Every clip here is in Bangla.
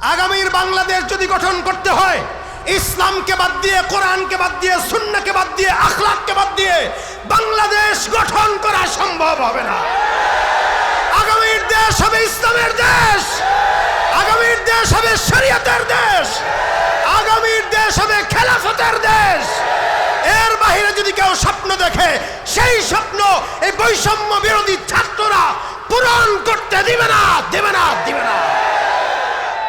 আগামীর বাংলাদেশ যদি গঠন করতে হয়, ইসলামকে বাদ দিয়ে, কোরআনকে বাদ দিয়ে সুন্নাকে বাদ দিয়ে, আখলাককে বাদ দিয়ে বাংলাদেশ গঠন করা সম্ভব হবে না। আগামীর দেশ হবে ইসলামের দেশ। আগামীর দেশ হবে শরীয়তের দেশ। আগামীর দেশ হবে খেলাফতের দেশ। এর বাইরে যদি কেউ স্বপ্ন দেখে, সেই স্বপ্ন, এই বৈষম্য বিরোধী ছাত্ররা পূরণ করতে দিবে না দিবে না দিবে না।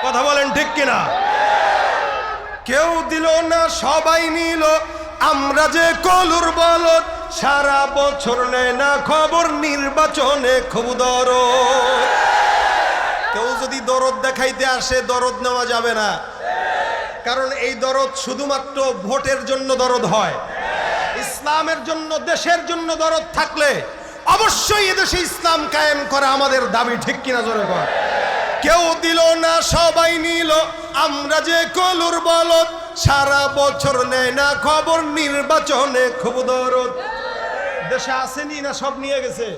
কথা বলেন ঠিক কিনা? কেউ দিল না, সবাই নিল। আমরা যে কলুর বলদ, সারা বছর নেয় না খবর, নির্বাচনে খুব দরদ। কেউ যদি দরদ দেখাইতে আসে, দরদ নেওয়া যাবে না। কারণ এই দরদ শুধুমাত্র ভোটের জন্য দরদ হয়। ইসলামের জন্য, দেশের জন্য দরদ থাকলে অবশ্যই এদেশে ইসলাম কায়েম করা আমাদের দাবি, ঠিক কিনা জোরে কর কেউ দিল না, সবাই নিল। আমরা যে কলুর বলদ, সারা বছর নেয় না খবর, নির্বাচনে খুব দরদ। দেশে আসেনি না সব নিয়ে গেছে?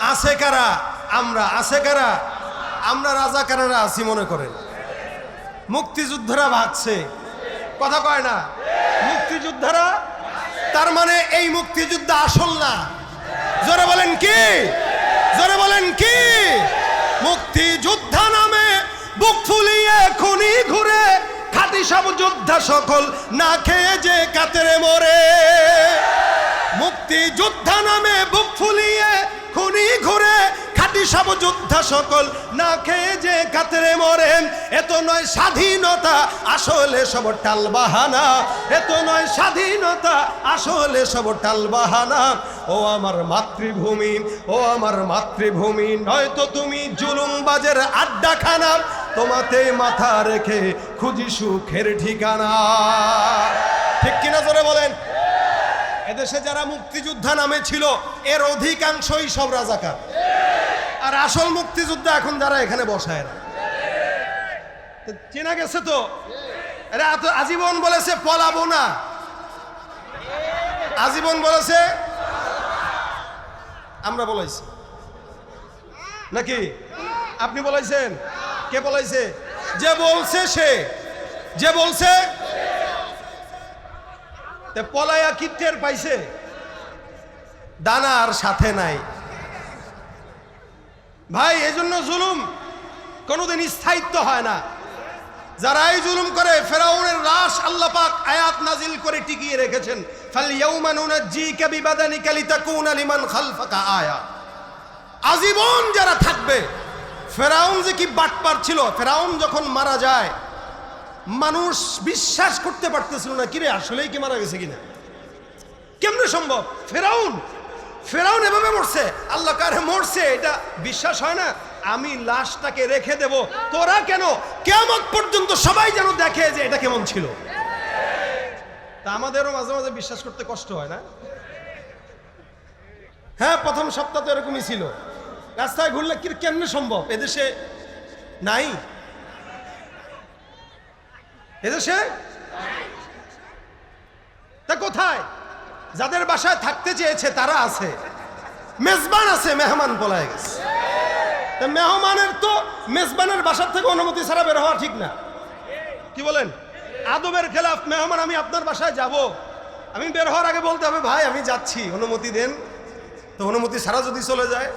আছে কারা? আমরা, আছে কারা? আমরা রাজা রাজাকারেরা আছি মনে করেন। মুক্তিযোদ্ধারা ভাগছে। কথা কয় না? মুক্তিযোদ্ধারা? তার মানে এই মুক্তিযুদ্ধ আসল না? জোরে বলেন কি? জোরে বলেন কি? মুক্তিযোদ্ধা নামে বুক ফুলিয়ে খুনি ঘুরে খাটি সব যোদ্ধা সকল না খেয়ে যে কাতেরে মরে। মুক্তি মুক্তিযোদ্ধা নামে বুক ফুলিয়ে খুনি ঘুরে খাটি সব যোদ্ধা সকল না খেয়ে যে কাতরে মরেন। এত নয় স্বাধীনতা, আসলে সব টাল বাহানা। এত নয় স্বাধীনতা, আসলে সব টাল বাহানা। ও আমার মাতৃভূমি, ও আমার মাতৃভূমি, নয়তো তুমি জুলুমবাজের আড্ডাখানা। তোমাতে মাথা রেখে খুঁজি সুখের ঠিকানা। ঠিক কিনা জোরে বলেন? এদেশে যারা মুক্তিযোদ্ধা নামে ছিল, এর অধিকাংশই সব রাজাকার। আর আসল মুক্তিযোদ্ধা এখন যারা এখানে বসায় না। চেনা গেছে তো? এরা এত আজীবন বলেছে পলাবো না। আজীবন বলেছে? আমরা বলাইছি। নাকি? আপনি বলাইছেন? কে বলাইছে? যে বলছে সে। যে বলছে? তে পলায়া কি টের পাইছে? দানার সাথে নাই। ভাই, এজন্য জুলুম কোনোদিন স্থায়িত্ব হয় না। যারা এই জুলুম করে, ফেরাউনের লাশ আল্লাহ পাক আয়াত নাজিল করে টিকিয়ে রেখেছেন। ফাল ইয়াউমা নুনাজ্জিকা বিবাদানিকা লিতাকুনা লিমান খালফাকা আয়া। আজীবন যারা থাকবে, ফেরাউন যে কি বাটপার ছিল, ফেরাউন যখন মারা যায় মানুষ বিশ্বাস করতে পারতেছিল না, কিরে, আসলেই কি মারা গেছে কিনা? কেমনে সম্ভব? ফেরাউন ফেরাউন এভাবে মরছে। আল্লাহ কারে মরছে, এটা বিশ্বাস হয় না। আমি লাশটাকে রেখে দেব। তোরা কেন? কেমন পর্যন্ত সবাই যেন দেখে যে এটা কেমন ছিল। তা আমাদেরও মাঝে মাঝে বিশ্বাস করতে কষ্ট হয় না? হ্যাঁ প্রথম সপ্তাহ তো এরকমই ছিল। রাস্তায় ঘুরলে কি কেমনে সম্ভব? এদেশে নাই। এদেশে? তা কোথায়? যাদের বাসায় থাকতে চেয়েছে, তারা আছে। মেজবান আছে, মেহমান পলায় গেছে। তা মেহমানের তো মেজবানের বাসার থেকে অনুমতি ছাড়া বের হওয়া ঠিক না। কি বলেন? আদবের খেলাফ মেহমান, আমি আপনার বাসায় যাব। আমি বের হওয়ার আগে বলতে হবে, ভাই, আমি যাচ্ছি। অনুমতি দেন। তো অনুমতি ছাড়া যদি চলে যায়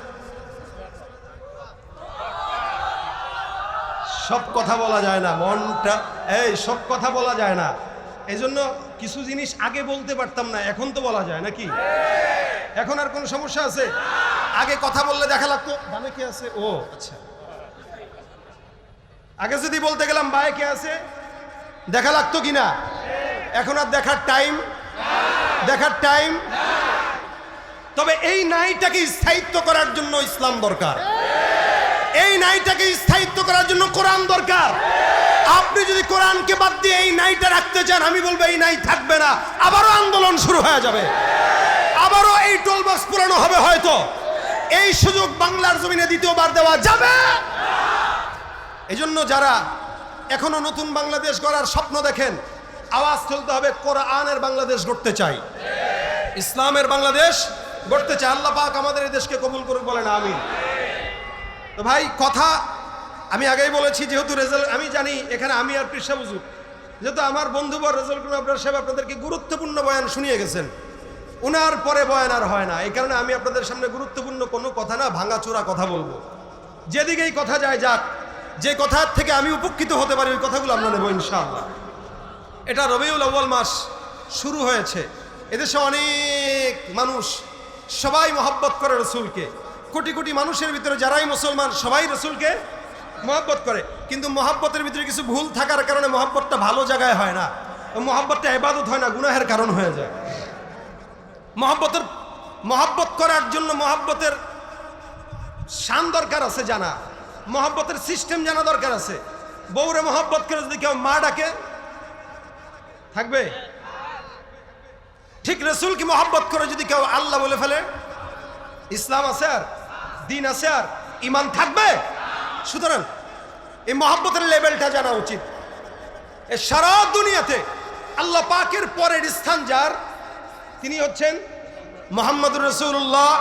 সব কথা বলা যায় না, মনটা, এই সব কথা বলা যায় না। এই জন্য কিছু জিনিস আগে বলতে পারতাম না, এখন তো বলা যায়, নাকি? এখন আর কোনো সমস্যা আছে? আগে কথা বললে দেখা লাগতো ডানে কে আছে? ও আচ্ছা। আগে যদি বলতে গেলাম বায়ে কে আছে, দেখা লাগতো কি না? এখন আর দেখার টাইম দেখার টাইম তবে এই নাইটাকে স্থায়িত্ব করার জন্য ইসলাম দরকার। এই নাইটাকে স্থায়িত্ব করার জন্য কোরআন দরকার। আপনি যদি কোরআনকে বাদ দিয়ে এই নাইটা রাখতে চান, আমি বলব এই নাই থাকবে না। আবারও আন্দোলন শুরু হয়ে যাবে। আবারও এই টোল বক্স পুরানো হবে হয়তো। এই সুযোগ বাংলার জমিনে দ্বিতীয়বার দেওয়া যাবে। এই জন্য যারা এখনও নতুন বাংলাদেশ গড়ার স্বপ্ন দেখেন, আওয়াজ তুলতে হবে, কোরআনের বাংলাদেশ গড়তে চাই। ইসলামের বাংলাদেশ গড়তে চাই। আল্লাহ পাক আমাদের এই দেশকে কবুল করুক বলেন, আমিন। তো ভাই, কথা আমি আগেই বলেছি, যেহেতু রেজাল্ট আমি জানি এখানে আমি আর পৃষ্ঠা বুঝু যেহেতু আমার বন্ধু বর রেজাল্ট কোনো আপনার সাহেব আপনাদেরকে গুরুত্বপূর্ণ বয়ান শুনিয়ে গেছেন, উনার পরে বয়ান আর হয় না। এই কারণে আমি আপনাদের সামনে গুরুত্বপূর্ণ কোনো কথা না, ভাঙাচোরা কথা বলব। যেদিকেই কথা যায় যাক, যে কথার থেকে আমি উপকৃত হতে পারি, ওই কথাগুলো আমরা নেব ইনশাআল্লাহ। এটা রবিউল আউ্বাল মাস শুরু হয়েছে। এদেশে অনেক মানুষ সবাই মহব্বত করে রসুলকে। কোটি কোটি মানুষের ভিতরে যারাই মুসলমান, সবাই রসুলকে মহব্বত করে। কিন্তু মহব্বতের ভিতরে কিছু ভুল থাকার কারণে মহব্বতটা ভালো জায়গায় হয় না। মহব্বতটা এবাদত হয় না, গুনাহের কারণ হয়ে যায়। মহব্বতের, মহব্বত করার জন্য মহব্বতের শান দরকার আছে জানা। মহব্বতের সিস্টেম জানা দরকার আছে। বউরে মহব্বত করে যদি কেউ মা ডাকে, থাকবে? ঠিক রসুল কি মহব্বত করে যদি কেউ আল্লাহ বলে ফেলে, ইসলাম আছে আর? দিন আছে আর ইমান থাকবে? সুতরাং এই মহব্বতের লেভেলটা জানা উচিত। এ সারা দুনিয়াতে আল্লাহ পাকের পরের স্থান যার, তিনি হচ্ছেন মোহাম্মদ রসুল্লাহ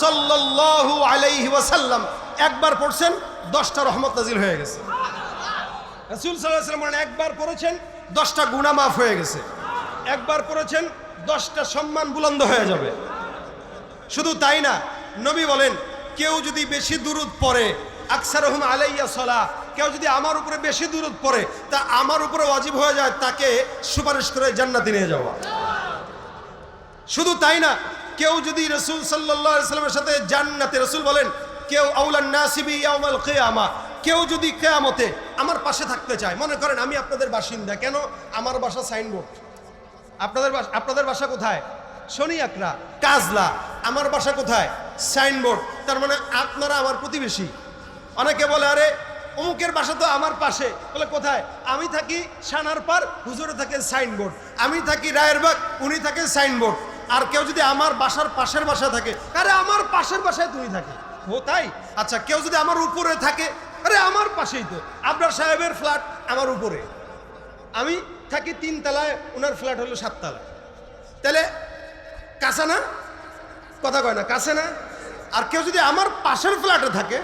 সাল্লাল্লাহু আলাইহি ওয়াসাল্লাম। একবার পড়ছেন, দশটা রহমত নাজিল হয়ে গেছে। রসুল সাল্লাহ একবার পড়েছেন, দশটা গুণা মাফ হয়ে গেছে। একবার পড়েছেন, দশটা সম্মান বুলন্দ হয়ে যাবে। শুধু তাই না, নবী বলেন কেউ যদি বেশি দূরত পড়ে আকসার রহম আলাইয়া সলা কেউ যদি আমার উপরে বেশি দূরত পড়ে, তা আমার উপরে অজীব হয়ে যায়, তাকে সুপারিশ করে জান্নাতে নিয়ে যাওয়া। শুধু তাই না, কেউ যদি রসুল সাল্লামের সাথে জান্নাতে, রসুল বলেন, কেউ আউলান নাসিবি ইয়াউমাল কিয়ামা কেউ যদি কেয়ামতে আমার পাশে থাকতে চায়, মনে করেন আমি আপনাদের বাসিন্দা, কেন? আমার বাসা সাইনবোর্ড। আপনাদের আপনাদের বাসা কোথায়? শনি আকরা, কাজলা, আমার বাসা কোথায়? সাইনবোর্ড। তার মানে আপনারা আমার প্রতিবেশী। অনেকে বলে, আরে, অমুকের বাসা তো আমার পাশে। বলে, কোথায়? আমি থাকি সানার পার, হুজুরে থাকে সাইনবোর্ড। আমি থাকি রায়েরবাগ উনি থাকে সাইনবোর্ড। আর কেউ যদি আমার বাসার পাশের বাসা থাকে, আরে, আমার পাশের বাসায় তুমি থাকে ও, তাই? আচ্ছা কেউ যদি আমার উপরে থাকে, আরে, আমার পাশেই তো। আপনার সাহেবের ফ্ল্যাট আমার উপরে। আমি থাকি তিন তলায় ওনার ফ্ল্যাট হলো সাততলায়। তাহলে, কাছে না? কথা কয় না, কাছে না? আর কেউ যদি আমার পাশের ফ্ল্যাটে থাকে,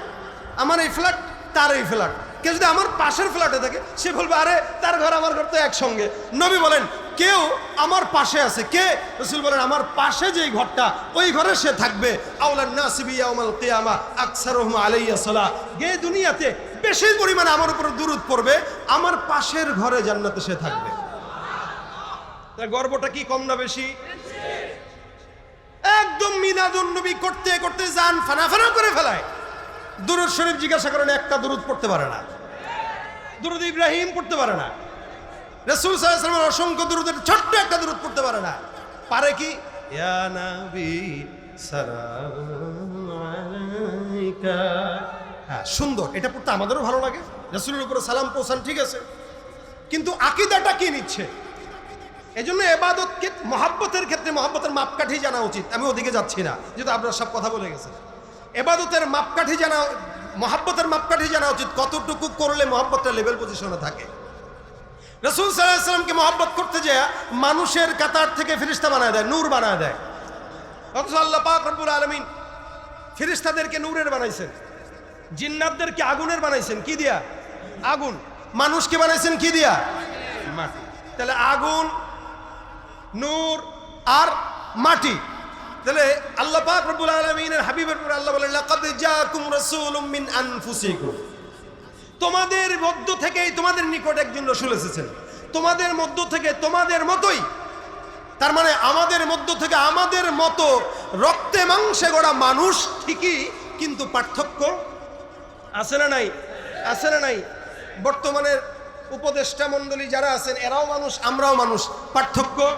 আমার এই ফ্ল্যাট, তার এই ফ্ল্যাট। কেউ যদি আমার পাশের ফ্ল্যাটে থাকে, সে বলবে, আরে, তার ঘর, আমার ঘর তো একসঙ্গে। নবী বলেন, কেউ আমার পাশে আছে। কে? রসুল বলেন, আমার পাশে যেই ঘরটা, ওই ঘরে সে থাকবে। দুনিয়াতে বেশি পরিমাণে আমার উপর দুরুদ পড়বে, আমার পাশের ঘরে জান্নাতে সে থাকবে। গর্বটা কি কম না বেশি? একদম মিলাদুন নবী করতে করতে যান ফানা ফানা করে ফেলায়। দুরুদ শরীফ জিজ্ঞাসা করেন, একটা দুরুদ পড়তে পারে না। দুরুদ ইব্রাহিম পড়তে পারে না। রসুল সাল্লামের অসংখ্য দুরুদের ছোট্ট একটা দুরুদ পড়তে পারে না। পারে কি? হ্যাঁ সুন্দর। এটা পড়তে আমাদেরও ভালো লাগে। রসুলের উপরে সালাম পৌঁছান, ঠিক আছে। কিন্তু আকিদাটা কি নিচ্ছে? এই জন্য এবাদতকে মহাব্বতের ক্ষেত্রে মহাব্বতের মাপকাঠি জানা উচিত। আমি ওদিকে যাচ্ছি না যেহেতু আপনার সব কথা বলে গেছেন। এবাদতের মাপকাঠি জানা মহাব্বতের মাপকাঠি জানা উচিত কতটুকু করলে মহাব্বতটা লেভেল পজিশনে থাকে। রসুল সাল্লাহামকে মহাব্বত করতে যায় মানুষের কাতার থেকে ফিরিস্তা বানায় দেয় নূর বানায় দেয়। অথচ আল্লাহ পাক রব্বুল আলমিন ফিরিস্তাদেরকে নূরের বানাইছেন জিন্নাতদেরকে আগুনের বানাইছেন। কি দিয়া? আগুন। মানুষকে বানাইছেন কি দিয়া? মাটি। তাহলে আগুন নূর আর মাটি। তাহলে আল্লাহ পাক রব্বুল আলামিনের হাবিবের উপর আল্লাহ বলেন, লাকাদ জাআকুম রাসূলুম মিন আনফুসিকুম। তোমাদের মধ্য থেকেই তোমাদের নিকট একজন রসুল এসেছেন। তোমাদের মধ্য থেকে তোমাদের মতোই। তার মানে আমাদের মধ্য থেকে আমাদের মতো রক্তে মাংসে গড়া মানুষ ঠিকই কিন্তু পার্থক্য আছে না নাই? আছে না নাই? বর্তমানের উপদেষ্টা মণ্ডলী যারা আছেন, এরাও মানুষ, আমরাও মানুষ। পার্থক্য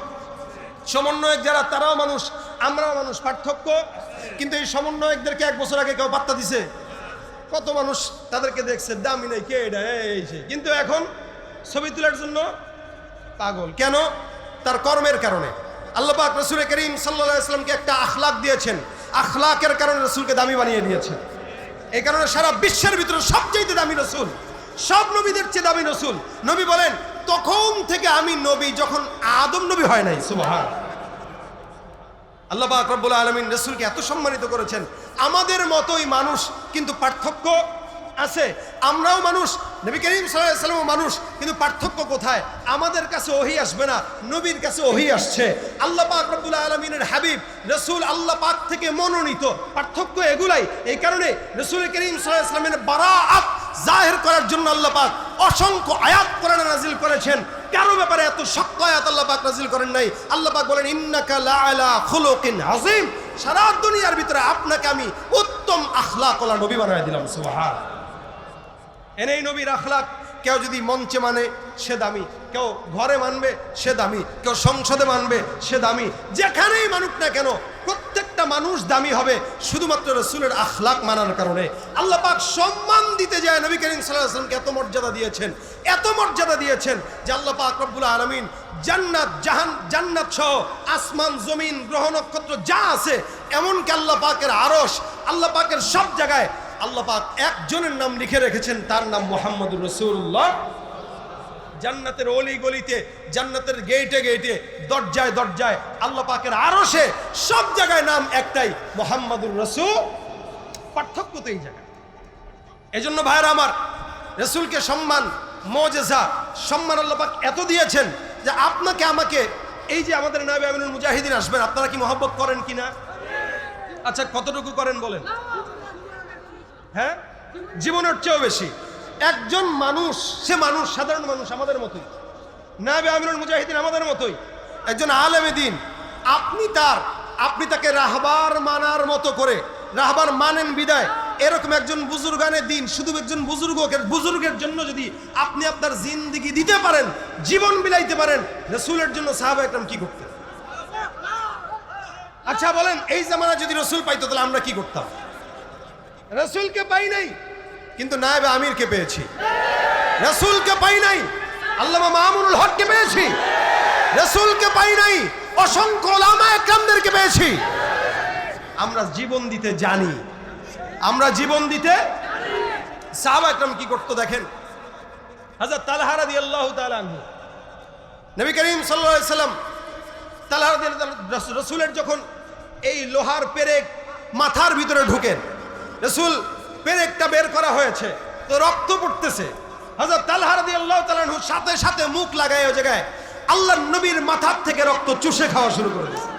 সমন্বয়ক যারা, তারাও মানুষ, আমরাও মানুষ, পার্থক্য? কিন্তু এই সমন্বয়কদেরকে এক বছর আগে কেউ বার্তা দিছে? কত মানুষ তাদেরকে দেখছে, দামি নেই, কে এটা? এই কিন্তু এখন ছবি তোলার জন্য পাগল। কেন? তার কর্মের কারণে। আল্লাহ পাক রসুল করিম সাল্লাহ ইসলামকে একটা আখলাক দিয়েছেন। আখলাকের কারণে রসুলকে দামি বানিয়ে দিয়েছেন। এই কারণে সারা বিশ্বের ভিতরে সবচেয়ে দামি রসুল। সব নবীদের চেয়ে দামি রসুল। নবী বলেন, তখন থেকে আমি নবী যখন আদম নবী হয় নাই। সুবহান। আল্লাহ পাক আলমিন রসুলকে এত সম্মানিত করেছেন। আমাদের মতোই মানুষ, কিন্তু পার্থক্য আছে। আমরাও মানুষ, নবী করিম সাল্লাম মানুষ, কিন্তু পার্থক্য কোথায়? আমাদের কাছে ওহি আসবে না, নবীর কাছে ওহি আসছে। আল্লাহ পাক রব্বুল আলমিনের হাবিব, রসুল আল্লাহ পাক থেকে মনোনীত। পার্থক্য এগুলাই। এই কারণে রসুল করিম সাল্লামের বারাআত জাহের করার জন্য আল্লাহ পাক অসংখ্য আয়াত কোরআনে নাজিল করেছেন। কারও ব্যাপারে এত শক্ত আয়াত আল্লাহ পাক নাজিল করেন নাই। আল্লাহ পাক বলেন, ইন্নাকা সারা দুনিয়ার ভিতরে আপনাকে আমি উত্তম আখলাক ওলা নবী বানায় দিলাম সুবহান এনেই নবীর আখলাক। কেউ যদি মঞ্চে মানে সে দামি। কেউ ঘরে মানবে, সে দামি। কেউ সংসদে মানবে, সে দামি। যেখানেই মানুক না কেন, প্রত্যেকটা মানুষ দামি হবে, শুধুমাত্র রসুলের আখলাক মানার কারণে। আল্লাহ পাক সম্মান দিতে যায় নবী করিম সাল্লাহ আসলামকে এত মর্যাদা দিয়েছেন, এত মর্যাদা দিয়েছেন যে আল্লাহ পাক রব্বুল আলমিন জান্নাত, জাহান, জান্নাত সহ আসমান, জমিন, গ্রহ, নক্ষত্র যা আছে, এমনকি আল্লাহ পাকের আরস আল্লাহ পাকের সব জায়গায় আল্লাহ পাক একজনের নাম লিখে রেখেছেন, তার নাম মোহাম্মদুর রসুল্লাহ জান্নাতের অলি গলিতে জান্নাতের গেইটে গেইটে দরজায় দরজায় আল্লাহ পাকের আরশে সব জায়গায় নাম একটাই, মোহাম্মদুর রসুল। পার্থক্য তো এই জায়গায় এজন্য ভাইয়েরা আমার, রসুলকে সম্মান, মজেজা, সম্মান আল্লাহ পাক এত দিয়েছেন যে আপনাকে আমাকে, এই যে আমাদের নাবে আমিনুল মুজাহিদিন আসবেন, আপনারা কি মহব্বত করেন কি না আচ্ছা কতটুকু করেন বলেন? হ্যাঁ? জীবনের চেয়েও বেশি। একজন মানুষ, সে মানুষ সাধারণ মানুষ আমাদের মতোই। নাবে আমিরুল মুজাহিদিন আমাদের মতোই। একজন আলেমে দিন আপনি তার, আপনি তাকে রাহবার মানার মতো করে, রাহবার মানেন বিদায়। এরকম একজন বুজুর্গানের দিন, শুধু একজন বুজুর্গের বুজুর্গের জন্য যদি আপনি আপনার জিন্দিগি দিতে পারেন, জীবন বিলাইতে পারেন, রসুলের জন্য সাহাবা একদম কি করতেন? আচ্ছা বলেন, এই জামানা যদি রসুল পাইতো, তাহলে আমরা কি করতাম? রসুলকে পাই নাই। কিন্তু নায়েবে আমিরকে পেয়েছি। রসুলকে পাই নাই। আল্লামা মামুনুল হককে পেয়েছি। রসুলকে পাই নাই। অসংখ্য ওলামা একরামদেরকে পেয়েছি। আমরা জীবন দিতে জানি। আমরা জীবন দিতে সাহাবা একরাম কি করতো দেখেন? হাজার তালহারা দিয়ে আল্লাহ তালানহু নবী করিম সাল্লাহ সাল্লাম তালহারা রসুলের যখন এই লোহার পেরেক মাথার ভিতরে ঢুকেন রসুল পেরেকটা বের করা হয়েছে, তো রক্ত পড়তেছে। হাজার তালহার দিয়ে আল্লাহ তালানহু সাথে সাথে মুখ লাগায় ওই জায়গায় আল্লাহ নবীর মাথার থেকে রক্ত চুষে খাওয়া শুরু করে দিয়েছে।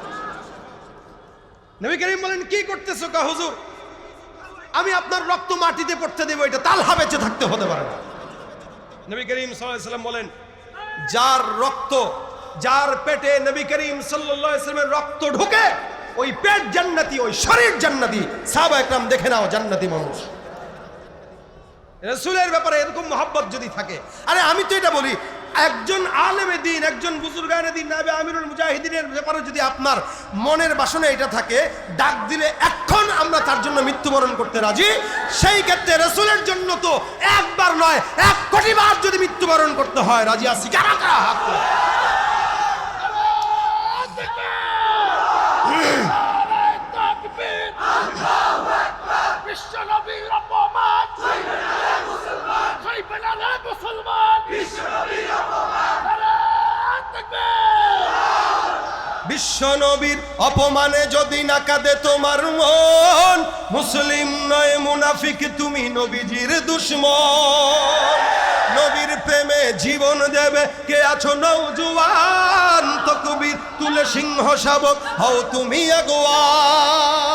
নবী করিম বলেন, কি করতেছো কা হুজুর? আমি আপনার রক্ত মাটিতে পড়তে দেবো, এটা তালহা বেঁচে থাকতে হতে পারে না। নবী করিম সাল্লাম বলেন, যার রক্ত, যার পেটে নবী করিম ইসলামের রক্ত ঢুকে ওই পেট জান্নাতি, ওই শরীর জান্নাতি। সাহাবা একরাম দেখে নাও, জান্নাতি মানুষ। রসুলের ব্যাপারে এরকম মহাব্বত যদি থাকে। আরে আমি তো এটা বলি, একজন আলেমে দিন, একজন বুজুর্গানে দিন, নাবে আমিরুল মুজাহিদিনের ব্যাপারে যদি আপনার মনের বাসনে এটা থাকে, ডাক দিলে এখন আমরা তার জন্য মৃত্যুবরণ করতে রাজি। সেই ক্ষেত্রে রসুলের জন্য তো একবার নয়, এক কোটি বার যদি মৃত্যুবরণ করতে হয়, রাজি আছি। কারা কারা হাত তোলো। বিশ্বনবীর অপমান সইবে না রে মুসলমান বিশ্বনবীর অপমান বিশ্ব নবীর অপমানে যদি না কাঁদে তোমার মন, মুসলিম নয়, মুনাফিক, তুমি নবীজির দুশ্মন। নবীর প্রেমে জীবন দেবে, কে আছো নৌজুয়ান তো কবির তুলে সিংহ শাবক, হও তুমি আগুয়ান।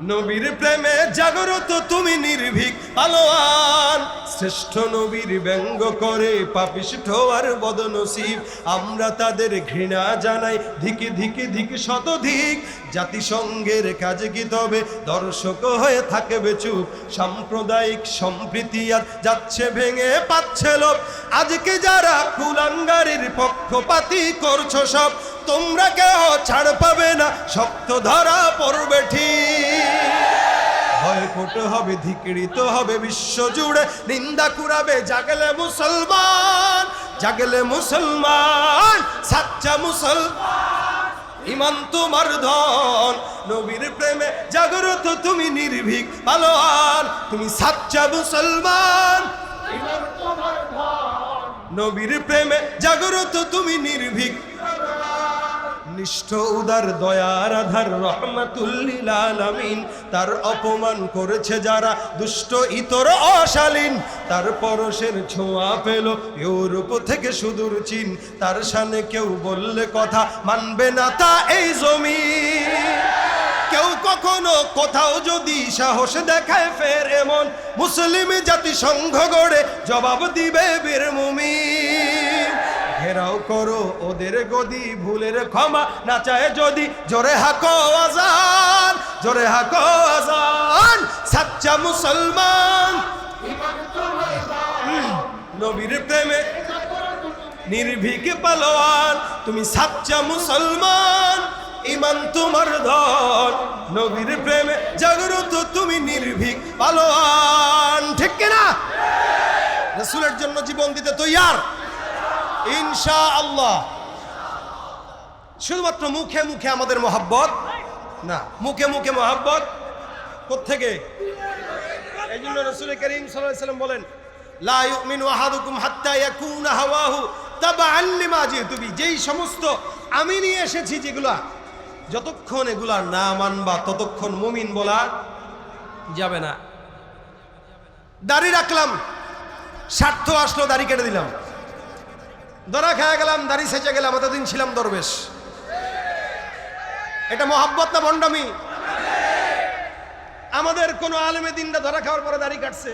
নবীর প্রেমে জাগরত তুমি নির্ভীক, পালোয়ান। শ্রেষ্ঠ নবীর ব্যঙ্গ করে পাপিষ্ঠ আর বদনসিব। আমরা তাদের ঘৃণা জানাই ধিকে ধিকে ধিক শতধিক। জাতিসংঘের কাজে কি তবে দর্শক হয়ে থাকবে চুপ। সাম্প্রদায়িক সম্প্রীতি আর যাচ্ছে ভেঙে পাচ্ছে লোক আজকে যারা কুলাঙ্গারির পক্ষপাতি করছ সব তোমরা কেউ ছাড় পাবে না, শক্ত ধরা পড়বে ঠিক। হবে, ধিকৃত হবে বিশ্ব জুড়ে, নিন্দা কুড়াবে, জাগলে মুসলমান জাগলে মুসলমান, সাচ্চা মুসলমান। ইমান তোমার ধন, নবীর প্রেমে জাগ্রত তুমি নির্ভীক, পালোয়ান, তুমি সাচ্চা মুসলমান। নবীর প্রেমে জাগ্রত তুমি নির্ভীক নিষ্ঠ উদার দয়ার আধার রহমাতুল্লিল আলামিন। তার অপমান করেছে যারা দুষ্ট, ইতর, অশালীন। তার পরশের ছোঁয়া পেল ইউরোপ থেকে সুদূর চীন। তার সামনে কেউ বললে কথা মানবে না তা এই জমি কেউ কখনো কোথাও যদি সাহস দেখায় ফের এমন। মুসলিম জাতিসংঘ গড়ে জবাব দিবে বীর মুমিন। ঘেরাও করো ওদের গদি, ভুলের ক্ষমা না চায় যদি। জোরে হাকো আজান, জোরে হাকো আজান, সাচ্চা মুসলমান। নবীর প্রেমে নির্ভীক পালোয়ান, তুমি সাচ্চা মুসলমান, ইমান তোমার ধন। নবীর প্রেমে জাগ্রত তুমি নির্ভীক পালোয়ান, ঠিক কিনা? রসুলের জন্য জীবন দিতে তৈয়ার। ইনশা আল্লাহ শুধুমাত্র মুখে মুখে আমাদের মহাব্বত? না, মুখে মুখে মহাব্বত? কোথেকে এই জন্য রসুল করিম সাল্লাম বলেন যেই সমস্ত আমি নিয়ে এসেছি যেগুলা, যতক্ষণ এগুলা না মানবা, ততক্ষণ মুমিন বলা যাবে না। দাড়ি রাখলাম, স্বার্থ আসলো, দাড়ি কেটে দিলাম। দরা খেয়ে গেলাম, দাড়ি সেচে গেলাম, এতদিন ছিলাম দরবেশ। এটা মহাব্বত না ভণ্ডামি? আমাদের কোন আলেমে দিনটা ধরা খাওয়ার পরে দাড়ি কাটছে।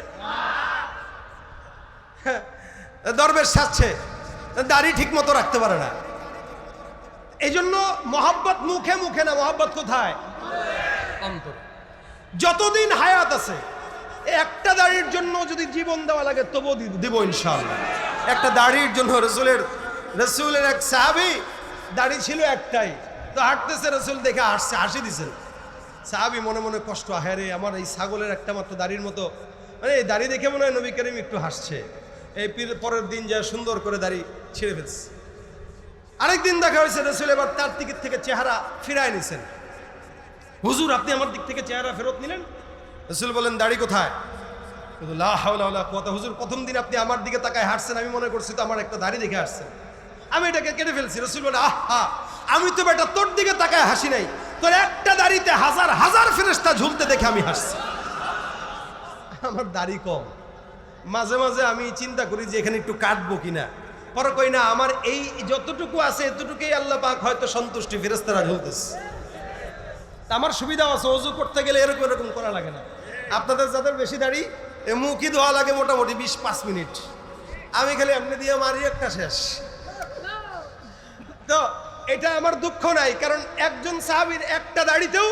দরবেশ সাজছে, দাড়ি ঠিক মতো রাখতে পারে না। এই জন্য মহাব্বত মুখে মুখে না, মহাব্বত কোথায়? যতদিন হায়াত আছে, একটা দাড়ির জন্য যদি জীবন দেওয়া লাগে, তবুও দিব ইনশাআল্লাহ। একটা দাড়ির জন্য রসুলের রসুলের এক সাহাবি, দাড়ি ছিল একটাই। তো হাঁটতেছে রসুল দেখে হাসছে, হাসি দিছেন সাহাবি মনে মনে কষ্ট হ্যাঁ রে, আমার এই ছাগলের একটা মাত্র দাড়ির মতো। মানে এই দাড়ি দেখে মনে হয় নবী করিম একটু হাসছে। এই পীর- পরের দিন যা সুন্দর করে দাড়ি ছিঁড়ে ফেলছে। আরেকদিন দেখা হয়েছে, রসুল এবার তার দিক থেকে চেহারা ফিরায় নিছেন। হুজুর, আপনি আমার দিক থেকে চেহারা ফেরত নিলেন? রসুল বলেন দাড়ি কোথায়? কিন্তু লা হাওলা ওয়ালা কুওয়াতা। হুজুর, প্রথম দিন আপনি আমার দিকে তাকায় হাঁটছেন, আমি মনে করছি তো আমার একটা দাড়ি দেখে হাঁটছেন। আমি এটাকে কেটে ফেলছি। রসুল বলে, আহা, আমি তো বেটা তোর দিকে তাকায় হাসি নাই। তোর একটা দাড়িতে হাজার হাজার ফেরেস্তা ঝুলতে দেখে আমি হাসছি। আমার দাড়ি কম। মাঝে মাঝে আমি চিন্তা করি যে এখানে একটু কাটবো কিনা। পরে কই না, আমার এই যতটুকু আছে, এতটুকুই আল্লাহ পাক হয়তো সন্তুষ্টি ফেরেস্তারা ঝুলতেছে। আমার সুবিধা আছে, অজু করতে গেলে এরকম এরকম করা লাগে না। আপনাদের যাদের বেশি দাড়ি এ মুখই ধোয়া লাগে মোটামুটি বিশ, পাঁচ মিনিট। আমি খালি এমনি দিয়ে মারি, একটা শেষ। তো এটা আমার দুঃখ নাই, কারণ একজন সাহাবির একটা দাড়িতেও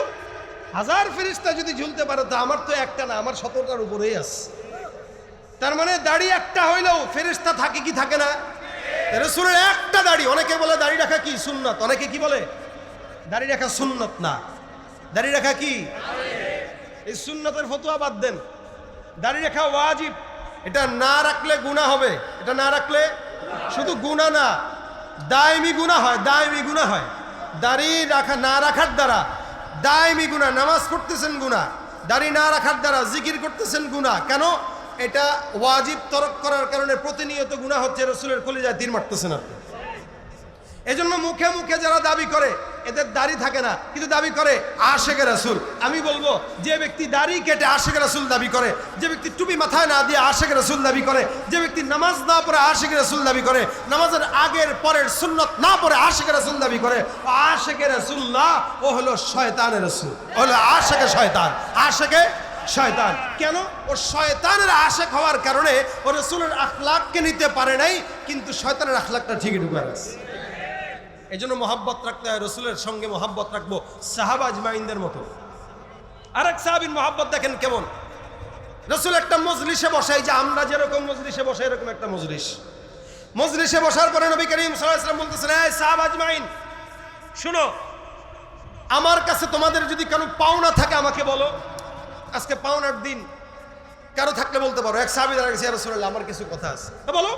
হাজার ফেরিস্তা যদি ঝুলতে পারে, তো আমার তো একটা না, আমার সততার উপরেই আছে। তার মানে দাড়ি একটা হইলেও ফেরিস্তা থাকে কি থাকে না? রসুলের একটা দাড়ি, অনেকে বলে দাড়ি রাখা কি? সুন্নত। অনেকে কি বলে? দাড়ি রাখা সুন্নত না। দাড়ি রাখা কি? এই সুন্নতের ফতুয়া বাদ দেন। দাড়ি রাখা ওয়াজিব। এটা না রাখলে গুণা হবে। এটা না রাখলে শুধু গুণা না দায়মি গুণা হয় দায়মি গুণা হয়। দাড়ি রাখা, না রাখার দ্বারা দায়মি গুণা নামাজ পড়তেছেন গুণা দাড়ি না রাখার দ্বারা জিকির করতেছেন গুণা কেন? এটা ওয়াজিব তরক করার কারণে প্রতিনিয়ত গুণা হচ্ছে, রসুলের কলিজায় তীর মারতেছেন আপনি এজন্য মুখে মুখে যারা দাবি করে এদের দাড়ি থাকে না, কিন্তু দাবি করে আশেকে রাসুল। আমি বলব, যে ব্যক্তি দাড়ি কেটে আশেকে রাসুল দাবি করে, যে ব্যক্তি টুপি মাথায় না দিয়ে আশেকে রাসুল দাবি করে, যে ব্যক্তি নামাজ না পড়ে আশেকে রাসুল দাবি করে, নামাজের আগের পরের সুন্নত না পড়ে আশেকে রাসুল দাবি করে, ও আশেকে রাসুল না, ও হলো শয়তানের রাসুল। ও হলো আশেকে শয়তান। আশেকে শয়তান। কেন? ও শয়তানের আশেক হওয়ার কারণে ও রসুলের আখলাককে নিতে পারে নাই, কিন্তু শয়তানের আখলাকটা ঠিকই ঢুকে গেছে। এই জন্য মহাব্বত রাখতে হয়, রসুলের সঙ্গে মহাব্বত রাখব, সাহাবা আজমাইনদের মতো। আরেক সাহাবিন মহাব্বত দেখেন কেমন? রসুল একটা মজলিসে বসাই যে আমরা যেরকম মজলিসে বসাই এরকম একটা মজলিস। মজলিসে বসার পরে নবী করিম সাল্লাম বলতেছেন, এই সাহাব আজমাইন, শুনো, আমার কাছে তোমাদের যদি কোনো পাওনা থাকে আমাকে বলো। আজকে পাওনার দিন, কারও থাকলে বলতে পারো। এক সাহাবি দাঁড়া গেছে আমার কিছু কথা আছে। বলো,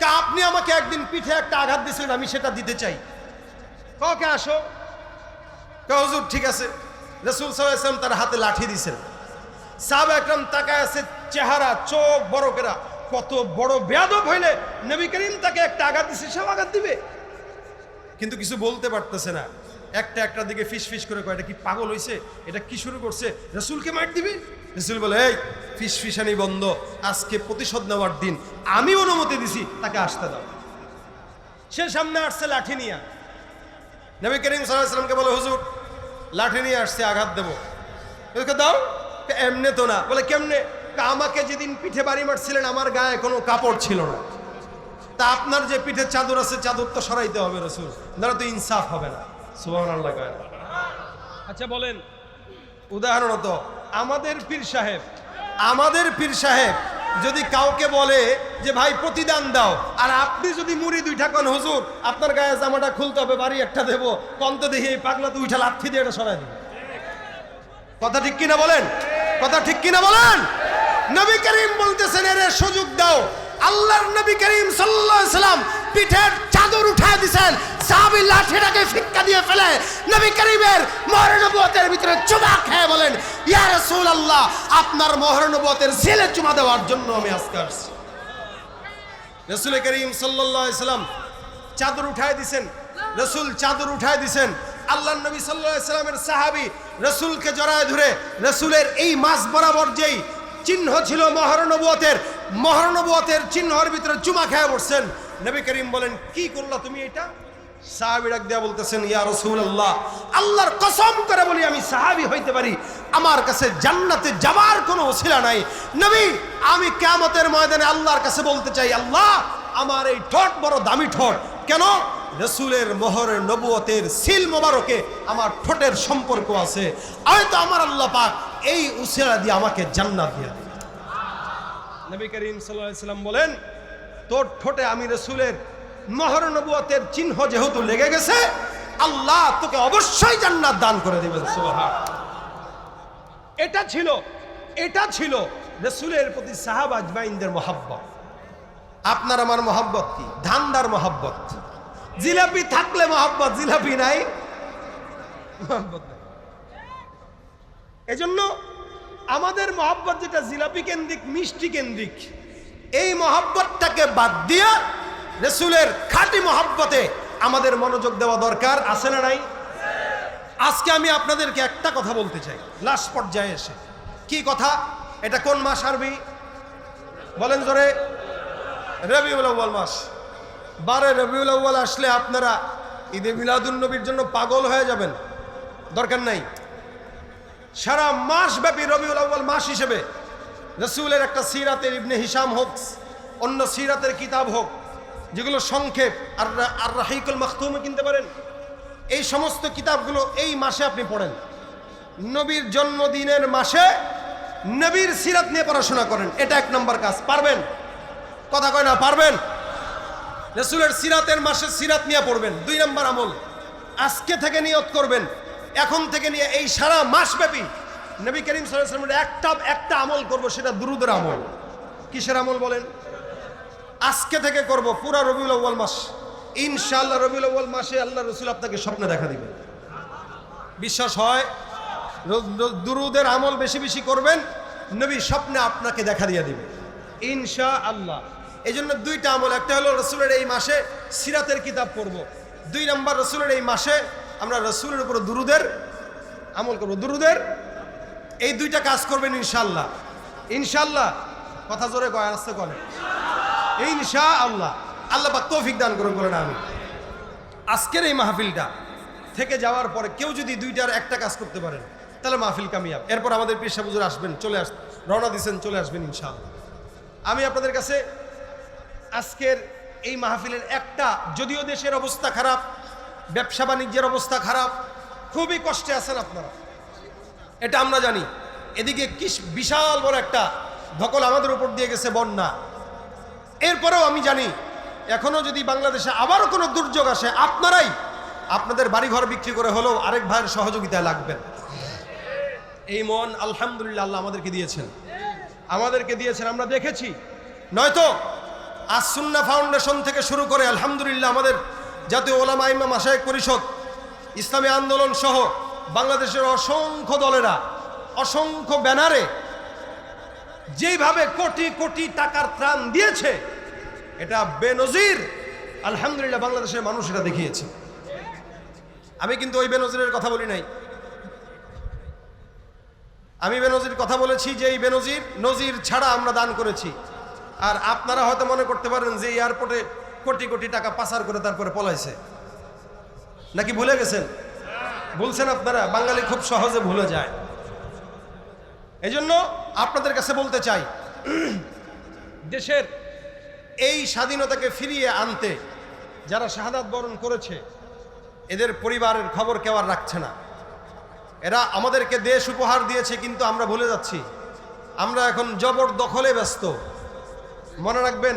কা, আপনি আমাকে একদিন পিঠে একটা আঘাত দিয়েছিলেন, আমি সেটা দিতে চাই। কাউকে আসো? হুজুর, ঠিক আছে। রসুল সাল্লাম তার হাতে লাঠি দিয়েছেন সাহাব একরাম তাকায় আছে, চেহারা, চোখ বড় কেরা। কত বড় বেয়াদব হইলে নবী করিম তাকে একটা আঘাত দিছে, সেও আঘাত দিবে। কিন্তু কিছু বলতে পারতেছে না। একটা একটা দিকে ফিস ফিস করে কয়, এটা কি পাগল হইছে? এটা কি শুরু করছে? রসুলকে মার দিবি? রসুল বলে, এই, ফিস ফিসানি বন্ধ। আজকে প্রতিশোধ নেওয়ার দিন। আমি অনুমতি দিছি, তাকে আসতে দাও। সে সামনে আসছে লাঠি নিয়ে। নবী করিম সাল্লামকে বলে, হুজুর, লাঠি নিয়ে আসছে, আঘাত দেবো। দাও। এমনে তো না। বলে, কেমনে? আমাকে যেদিন পিঠে বাড়ি মারছিলেন, আমার গায়ে কোনো কাপড় ছিল না। তা আপনার যে পিঠের চাদর আছে, চাদর তো সরাইতে হবে, রসুল। না তো ইনসাফ হবে না। আচ্ছা বলেন। উদাহরণত, আমাদের পীর সাহেব, আমাদের পীর সাহেব যদি কাউকে বলে যে, ভাই, প্রতিদান দাও। আর আপনি যদি মুড়ি দুইটা কন হুজুর, আপনার গায়ে জামাটা খুলতে হবে, বাড়ি একটা দেবো কন্ত দেখি এই পাগলা দুইটা লাথি দিয়ে এটা সরাই দেবে। কথা ঠিক কিনা বলেন? কথা ঠিক কিনা বলেন? নবী করিম বলতেছেন, এর সুযোগ দাও। আল্লাহর নবী করিম আলাইহি সাল্লাম পিঠের চাদর উঠায় দিছেন। সাহাবী লাঠিটাকে ফিক্কা দিয়ে ফেলে নবী করিমের মোহর নবুয়তের ভিতরে চুমা খেয়ে বলেন, ইয়া রাসূলুল্লাহ, আপনার মোহর নবুয়তের ছেলে চুমা দেওয়ার জন্য আমি আজকে আসছি। রসুল করিম আলাইহি সাল্লাম চাদর উঠায় দিছেন, রসুল চাদর উঠায় দিছেন। আল্লাহ নবী আলাইহি সাল্লামের সাহাবী রসুলকে জড়ায় ধরে রসুলের এই মাস বরাবর যেই চিহ্ন ছিল মহারণবতের মহারণবতের চিহ্নর ভিতরে চুমা খেয়ে পড়ছেন নবী করিম বলেন, কি করলা তুমি এটা? সাহাবি ডাক দিয়া বলতেছেন, ইয়া রাসূলুল্লাহ, আল্লাহর কসম করে বলি আমি সাহাবী হইতে পারি। আমার কাছে জান্নাতে যাবার কোনো ওসিলা নাই। নবী, আমি কিয়ামতের ময়দানে আল্লাহর কাছে বলতে চাই, আল্লাহ, আমার এই ঠোঁট বড় দামি ঠোঁট। কেন? রসুলের মোহরের নবুয়তের সিল মোবারকে আমার ঠোঁটের সম্পর্ক আছে। হয়তো আমার আল্লাহ পাক এই উসিলা দিয়ে আমাকে জান্নাত দিয়ে নবী করিম সাল্লাম বলেন তোর ঠোঁটে আমি রসুলের মহর নবুয়তের চিহ্ন যেহেতু লেগে গেছে, আল্লাহ তোকে অবশ্যই জান্নাত দান করে দিবেন এটা ছিল এটা ছিল রসুলের প্রতি সাহাব আজমাইনদের মহাব্বত। আপনার আমার মহাব্বত কি? ধান্দার মহাব্বত। জিলাপি থাকলে মহাব্বত, জিলাপি নাই। এজন্য আমাদের মহাব্বত যেটা জিলাপি কেন্দ্রিক, মিষ্টি কেন্দ্রিক এই মহাব্বতটাকে বাদ দিয়ে রসুলের খাঁটি মহাব্বতে আমাদের মনোযোগ দেওয়া দরকার, আছে না নাই? আজকে আমি আপনাদেরকে একটা কথা বলতে চাই। লাস্ট পর্যায়ে এসে। কি কথা? এটা কোন মাস আরবি? বলেন জোরে। রবিউল আউ্বাল মাস। বারে রবিউল আউ্বাল আসলে আপনারা ঈদে মিলাদুল নবীর জন্য পাগল হয়ে যাবেন। দরকার নাই। সারা মাস ব্যাপী রবিউল আউ্বাল মাস হিসেবে রসুলের একটা সিরাতের ইবনে হিসাম হোক, অন্য সিরাতের কিতাব হোক, যেগুলো সংক্ষেপ, আর আর রাহিকুল মাখতুমে কিনতে পারেন। এই সমস্ত কিতাবগুলো এই মাসে আপনি পড়েন। নবীর জন্মদিনের মাসে নবীর সিরাত নিয়ে পড়াশোনা করেন। এটা এক নম্বর কাজ। পারবেন? কথা কয় না, পারবেন? রসুলের সিরাতের মাসে সিরাত নিয়ে পড়বেন। দুই নম্বর আমল। আজকে থেকে নিয়ত করবেন। এখন থেকে নিয়ে এই সারা মাস ব্যাপী নবী করিম সাল্লামের একটা একটা আমল করব, সেটা দুরুদের আমল। কিসের আমল বলেন? আজকে থেকে করব পুরা রবিউল আউ্বাল মাস। ইনশাআল্লাহ রবিউল আউ্বাল মাসে আল্লাহ রসুল আপনাকে স্বপ্নে দেখা দিবে বিশ্বাস হয়? দুরুদের আমল বেশি বেশি করবেন, নবী স্বপ্নে আপনাকে দেখা দিয়ে দিবে। ইনশা আল্লাহ এই জন্য দুইটা আমল, একটা হলো রসুলের এই মাসে সিরাতের কিতাব পড়ব। দুই নম্বর রসুলের এই মাসে আমরা রসুলের উপর দুরুদের আমল করব। দুরুদের এই দুইটা কাজ করবেন ইনশাল্লাহ ইনশাল্লাহ কথা জোরে কয়, আসতে কলে ইনশা আল্লাহ আল্লাহ বা তৌফিক দান করুন, বলেন আমি আজকের এই মাহফিলটা থেকে যাওয়ার পরে কেউ যদি দুইটার একটা কাজ করতে পারেন, তাহলে মাহফিল কামিয়াব। এরপর আমাদের পেশা বুজুর আসবেন, চলে আস, রওনা দিচ্ছেন চলে আসবেন ইনশাআল্লাহ। আমি আপনাদের কাছে আজকের এই মাহফিলের একটা, যদিও দেশের অবস্থা খারাপ, ব্যবসা বাণিজ্যের অবস্থা খারাপ, খুবই কষ্টে আছেন আপনারা। এটা আমরা জানি। এদিকে কি বিশাল বড় একটা ধকল আমাদের উপর দিয়ে গেছে বন্যা। এরপরেও আমি জানি এখনও যদি বাংলাদেশে আবারও কোনো দুর্যোগ আসে, আপনারাই আপনাদের বাড়িঘর বিক্রি করে হলেও আরেক ভাইয়ের সহযোগিতায় লাগবেন। এই মন আলহামদুলিল্লাহ আল্লাহ আমাদেরকে দিয়েছেন। আমাদেরকে দিয়েছেন, আমরা দেখেছি। নয়তো আসুন্না ফাউন্ডেশন থেকে শুরু করে আলহামদুলিল্লাহ আমাদের জাতীয় ওলামা ইমাম আশায়েক পরিষদ, ইসলামী আন্দোলন সহ বাংলাদেশের অসংখ্য দলেরা, অসংখ্য ব্যানারে যেইভাবে কোটি কোটি টাকার ত্রাণ দিয়েছে, এটা বেনজির আলহামদুলিল্লাহ বাংলাদেশের মানুষ এটা দেখিয়েছে। আমি কিন্তু ওই বেনজিরের কথা বলি নাই। আমি বেনজির কথা বলেছি যে এই বেনজির, নজির ছাড়া আমরা দান করেছি। আর আপনারা হয়তো মনে করতে পারেন যে এয়ারপোর্টে কোটি কোটি টাকা পাচার করে তারপরে পলাইছে। নাকি ভুলে গেছেন? বলছেন আপনারা, বাঙালি খুব সহজে ভুলে যায়। এজন্য আপনাদের কাছে বলতে চাই, দেশের এই স্বাধীনতাকে ফিরিয়ে আনতে যারা শাহাদাত বরণ করেছে, এদের পরিবারের খবর কেউ আর রাখছে না। এরা আমাদেরকে দেশ উপহার দিয়েছে কিন্তু আমরা ভুলে যাচ্ছি। আমরা এখন জবরদখলে ব্যস্ত। মনে রাখবেন,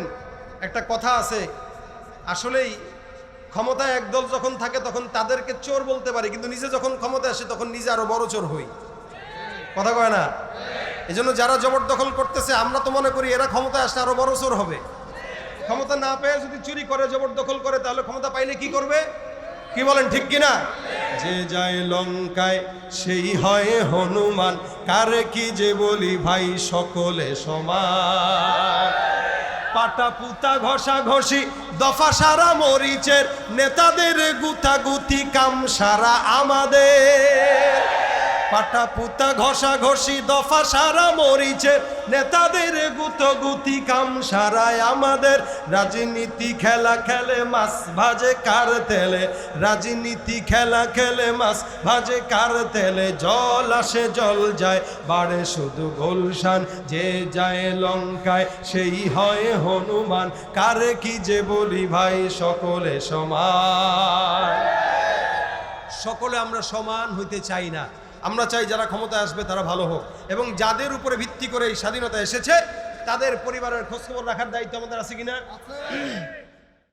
একটা কথা আছে, আসলেই ক্ষমতায় একদল যখন থাকে, তখন তাদেরকে চোর বলতে পারি। কিন্তু নিজে যখন ক্ষমতা আসে, তখন নিজে আরও বড় চোর হই। কথা কয় না? এই জন্য যারা জবরদখল করতেছে, আমরা তো মনে করি এরা ক্ষমতায় আসলে আরও বড় চোর হবে। ক্ষমতা না পেয়ে যদি চুরি করে, জবরদখল করে, তাহলে ক্ষমতা পাইলে কি করবে? কি বলেন, ঠিক কিনা যে যায় লঙ্কায়, সেই হয় হনুমান। কারে কি যে বলি, ভাই, সকলে সমান। পাটা পুতা ঘষা ঘষি দফা সারা মরিচের নেতাদের গুতাগুতি কাম সারা আমাদের। পাটা পুতা ঘষা ঘষি, দফা সারা মরিচে। নেতাদের গুতগুতি কাম সারায় আমাদের। রাজনীতি খেলা খেলে মাছ ভাজে কার তেলে। রাজনীতি খেলা খেলে মাছ ভাজে কার তেলে। জল আসে, জল যায়, বাড়ে শুধু গোলশান। যে যায় লঙ্কায়, সেই হয় হনুমান। কারে কি যে বলি ভাই, সকলে সমান। সকলে আমরা সমান হইতে চাই না। আমরা চাই যারা ক্ষমতায় আসবে তারা ভালো হোক। এবং যাদের উপরে ভিত্তি করে এই স্বাধীনতা এসেছে, তাদের পরিবারের খোঁজখবর রাখার দায়িত্ব আমাদের আছে কিনা?